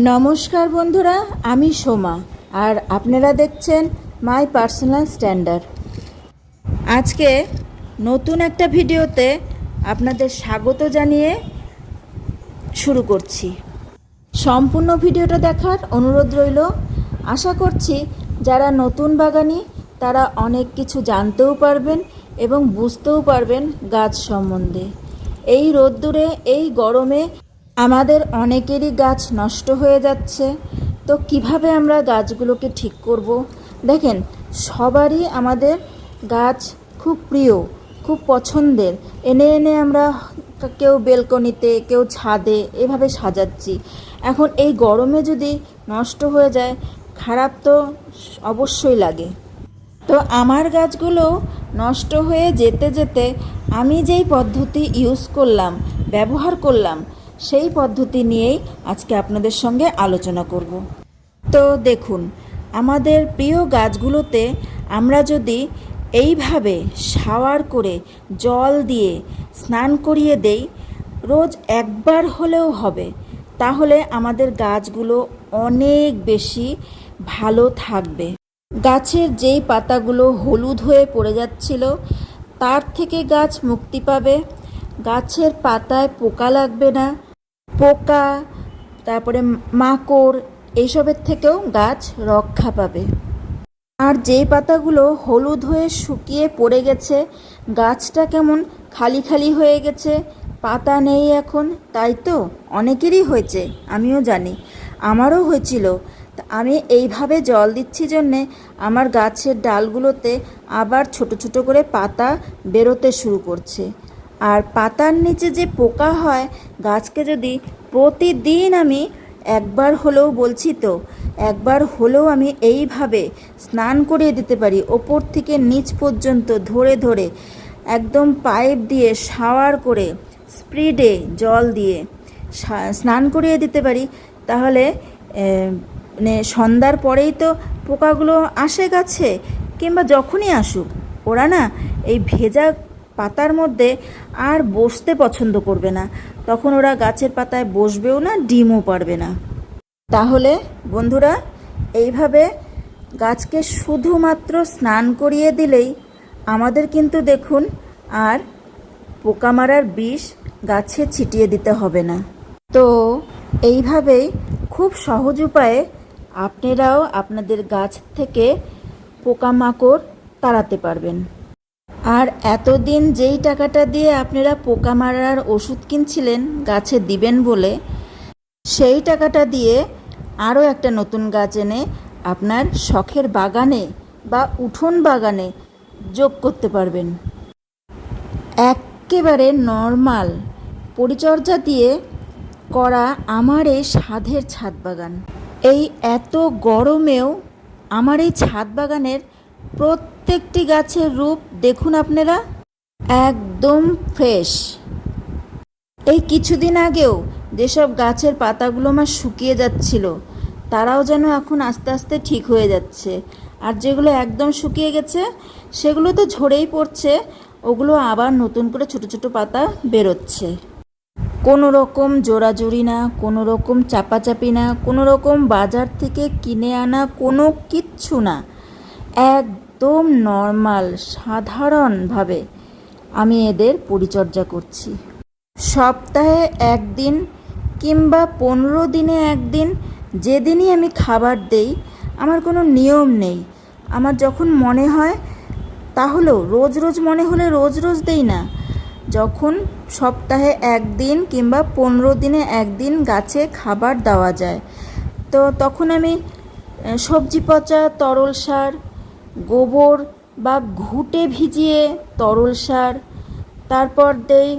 নমস্কার বন্ধুরা, আমি সোমা, আর আপনারা দেখছেন মাই পার্সোনাল স্ট্যান্ডার্ড। আজকে নতুন একটা ভিডিওতে আপনাদের স্বাগত জানিয়ে শুরু করছি। সম্পূর্ণ ভিডিওটা দেখার অনুরোধ রইল। আশা করছি যারা নতুন বাগানি, তারা অনেক কিছু জানতেও পারবেন এবং বুঝতেও পারবেন গাছ সম্বন্ধে। এই রোদ্দুরে, এই গরমে আমাদের অনেকেরই গাছ নষ্ট হয়ে যাচ্ছে, তো কীভাবে আমরা গাছগুলোকে ঠিক করব? দেখেন, সবারই আমাদের গাছ খুব প্রিয়, খুব পছন্দের। এনে এনে আমরা কেউ বেলকনিতে, কেউ ছাদে এভাবে সাজাচ্ছি। এখন এই গরমে যদি নষ্ট হয়ে যায়, খারাপ তো অবশ্যই লাগে। তো আমার গাছগুলো নষ্ট হয়ে যেতে যেতে আমি যেই পদ্ধতি ইউজ করলাম, ব্যবহার করলাম সেই পদ্ধতি নিয়েই আজকে আপনাদের সঙ্গে আলোচনা করব। তো দেখুন, আমাদের প্রিয় গাছগুলোতে আমরা যদি এইভাবে শাওয়ার করে জল দিয়ে স্নান করিয়ে দেই, রোজ একবার হলেও হবে, তাহলে আমাদের গাছগুলো অনেক বেশি ভালো থাকবে। গাছের যেই পাতাগুলো হলুদ হয়ে পড়ে যাচ্ছিল, তার থেকে গাছ মুক্তি পাবে। গাছের পাতায় পোকা লাগবে না পোকা, তারপরে মাকড়, এইসবের থেকেও গাছ রক্ষা পাবে। আর যেই পাতাগুলো হলুদ হয়ে শুকিয়ে পড়ে গেছে, গাছটা কেমন খালি খালি হয়ে গেছে, পাতা নেই এখন, তাই তো অনেকেরই হয়েছে, আমিও জানি, আমারও হয়েছিল। আমি এইভাবে জল দিচ্ছি জন্যে আমার গাছের ডালগুলোতে আবার ছোট ছোট করে পাতা বেরোতে শুরু করছে। আর পাতার নিচে যে পোকা হয়, গাছকে যদি প্রতিদিন আমি একবার হলেও বলছি তো, একবার হলেও আমি এইভাবে স্নান করিয়ে দিতে পারি, ওপর থেকে নিচ পর্যন্ত ধরে ধরে, একদম পাইপ দিয়ে শাওয়ার করে, স্প্রিডে জল দিয়ে স্নান করিয়ে দিতে পারি, তাহলে মানে সন্ধ্যার পরেই তো পোকাগুলো আসে গাছে, কিংবা যখনই আসুক, ওরা না এই ভেজা পাতার মধ্যে আর বসতে পছন্দ করবে না। তখন ওরা গাছের পাতায় বসবেও না, ডিমও পারবে না। তাহলে বন্ধুরা, এইভাবে গাছকে শুধুমাত্র স্নান করিয়ে দিলেই আমাদের কিন্তু দেখুন আর পোকা মারার বিষ গাছে ছিটিয়ে দিতে হবে না। তো এইভাবেই খুব সহজ উপায়ে আপনারাও আপনাদের গাছ থেকে পোকামাকড় তাড়াতে পারবেন। আর এতদিন যেই টাকাটা দিয়ে আপনারা পোকা মারার ওষুধ কিনছিলেন, গাছে দিবেন বলে, সেই টাকাটা দিয়ে আরও একটা নতুন গাছ এনে আপনার শখের বাগানে বা উঠোন বাগানে যোগ করতে পারবেন। একেবারে নর্মাল পরিচর্যা দিয়ে করা আমার এই সাধের ছাদ বাগান। এই এত গরমেও আমার এই ছাদ বাগানের প্রত্যেকটি গাছের রূপ দেখুন আপনারা। একদম ফ্রেশ। এই কিছুদিন আগেও যেসব গাছের পাতাগুলো আমার শুকিয়ে যাচ্ছিল, তারাও যেন এখন আস্তে আস্তে ঠিক হয়ে যাচ্ছে। আর যেগুলো একদম শুকিয়ে গেছে, সেগুলো তো ঝরেই পড়ছে, ওগুলো আবার নতুন করে ছোট ছোট পাতা বেরোচ্ছে। কোনো রকম জোড়াজুড়ি না, কোনো রকম চাপাচাপি না, কোনো রকম বাজার থেকে কিনে আনা কোনো কিচ্ছু না। একদম নর্মাল, সাধারণভাবে আমি এদের পরিচর্যা করছি। সপ্তাহে একদিন কিংবা পনেরো দিনে একদিন যেদিনই আমি খাবার দেই, আমার কোনো নিয়ম নেই। আমার যখন মনে হয়, তাহলেও রোজ রোজ মনে হলে রোজ রোজ দেই না। যখন সপ্তাহে একদিন কিংবা পনেরো দিনে একদিন গাছে খাবার দেওয়া যায়, তো তখন আমি সবজি পচা, তরল সার গোবর বা ঘুটে ভিজিয়ে তরল সার, তারপর দেই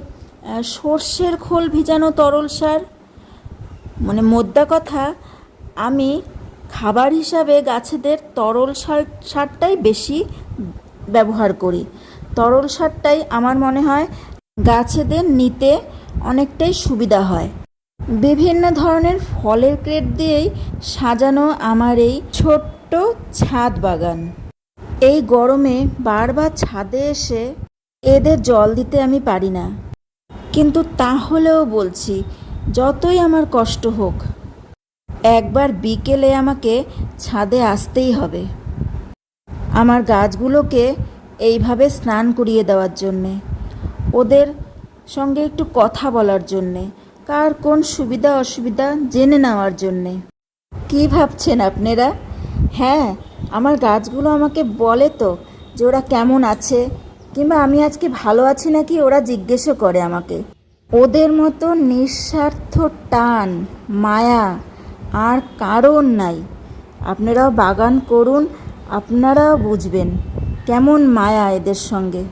সর্ষের খোল ভিজানো তরল সার। মানে মোদ্দা কথা, আমি খাবার হিসাবে গাছেদের তরল সার, সারটাই বেশি ব্যবহার করি। তরল সারটাই আমার মনে হয় গাছেদের নিতে অনেকটাই সুবিধা হয়। বিভিন্ন ধরনের ফলের ক্রেট দিয়েই সাজানো আমার এই ছোট্ট ছাদ বাগান। এই গরমে বারবার ছাদে এসে এদের জল দিতে আমি পারি না। কিন্তু তাহলেও বলছি, যতই আমার কষ্ট হোক, একবার বিকেলে আমাকে ছাদে আসতেই হবে। আমার গাছগুলোকে এইভাবে স্নান করিয়ে দেওয়ার জন্যে, ওদের সঙ্গে একটু কথা বলার জন্যে, কার কোন সুবিধা অসুবিধা জেনে নেওয়ার জন্যে। কি ভাবছেন আপনারা? হ্যাঁ আমার গাছগুলো আমাকে বলে তো যে ওরা কেমন আছে, কিংবা আমি আজকে ভালো আছি নাকি ওরা জিজ্ঞেসও করে আমাকে। ওদের মতো নিঃস্বার্থ টান, মায়া আর কারণ নাই। আপনারাও বাগান করুন, আপনারাও বুঝবেন কেমন মায়া এদের সঙ্গে।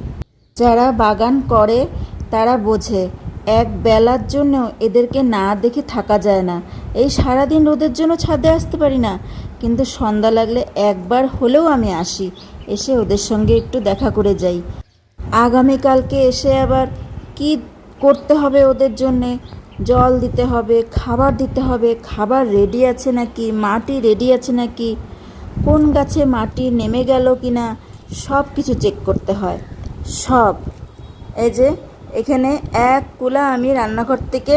যারা বাগান করে, তারা বোঝে এক বেলার জন্য এদেরকে না দেখে থাকা যায় না। এই সারাদিন রোদের জন্য ছাদে আসতে পারি না। কিন্তু সন্ধ্যা লাগলে একবার হলেও আমি আসি, এসে ওদের সঙ্গে একটু দেখা করে যাই। আগামীকালকে এসে আবার কি করতে হবে ওদের জন্যে? জল দিতে হবে, খাবার দিতে হবে, খাবার রেডি আছে নাকি? মাটি রেডি আছে নাকি? কোন গাছে মাটি নেমে গেল কি না সব কিছু চেক করতে হয়। সব। এই যে, এখানে এক কুলা আমি রান্নাঘর থেকে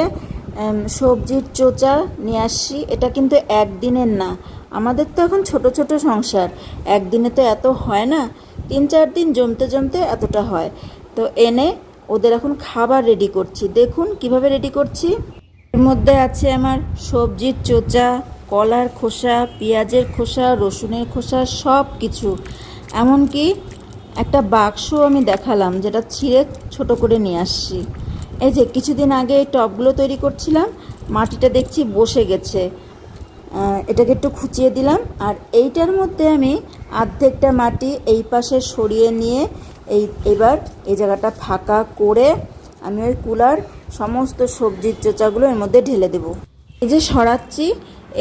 সবজির চোচা নিয়ে আসছি। এটা কিন্তু একদিনের না। আমাদের তো এখন ছোট ছোট সংসার। একদিনে তো এত হয় না, তিন চার দিন জমতে জমতে এতটা হয়। তো এনে ওদের এখন খাবার রেডি করছি। দেখুন কীভাবে রেডি করছি। এর মধ্যে আছে আমার সবজির চোচা, কলার খোসা, পেঁয়াজের খোসা, রসুনের খোসা সব কিছু এমনকি একটা বাক্স আমি দেখালাম, যেটা ছিঁড়ে ছোট করে নিয়ে আসছি। এই যে, কিছুদিন আগে এই টবগুলো তৈরি করছিলাম, মাটিটা দেখছি বসে গেছে। এটাকে একটু খুঁচিয়ে দিলাম। আর এইটার মধ্যে আমি আর্ধেকটা মাটি এই পাশে সরিয়ে নিয়ে এই, এবার এই জায়গাটা ফাঁকা করে আমি ওই কুলার সমস্ত সবজির চোচাগুলো এর মধ্যে ঢেলে দেব। এই যে সরাচ্ছি,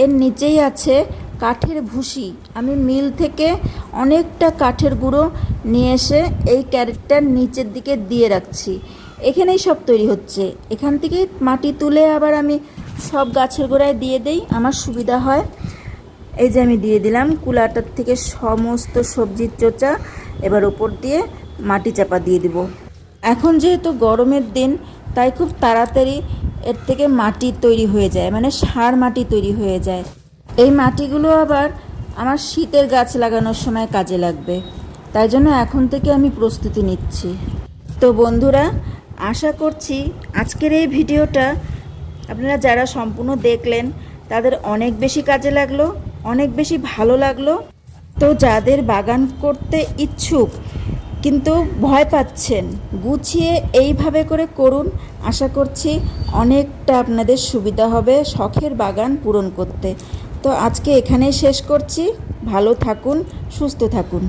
এর নিচেই আছে কাঠের ভুসি। আমি মিল থেকে অনেকটা কাঠের গুঁড়ো নিয়ে এসে এই ক্যারেটটার নিচের দিকে দিয়ে রাখছি। এখানেই সব তৈরি হচ্ছে। এখান থেকে মাটি তুলে আবার আমি সব গাছের গোড়ায় দিয়ে দেই, আমার সুবিধা হয়। এই যে আমি দিয়ে দিলাম কুলাটার থেকে সমস্ত সবজির চোচা এবার উপর দিয়ে মাটি চাপা দিয়ে দিব। এখন যেহেতু গরমের দিন, তাই খুব তাড়াতাড়ি এর থেকে মাটি তৈরি হয়ে যায় মানে সার মাটি তৈরি হয়ে যায়। এই মাটিগুলো আবার আমার শীতের গাছ লাগানোর সময় কাজে লাগবে। তাই জন্য এখন থেকে আমি প্রস্তুতি নিচ্ছি। তো বন্ধুরা, আশা করছি আজকের এই ভিডিওটা আপনারা যারা সম্পূর্ণ দেখলেন, তাদের অনেক বেশি কাজে লাগল, অনেক বেশি ভালো লাগল। তো যাদের বাগান করতে ইচ্ছুক, কিন্তু ভয় পাচ্ছেন, গুছিয়ে এইভাবে করে করুন। আশা করছি অনেকটা আপনাদের সুবিধা হবে শখের বাগান পূরণ করতে। তো আজকে এখানেই শেষ করছি। ভালো থাকুন, সুস্থ থাকুন।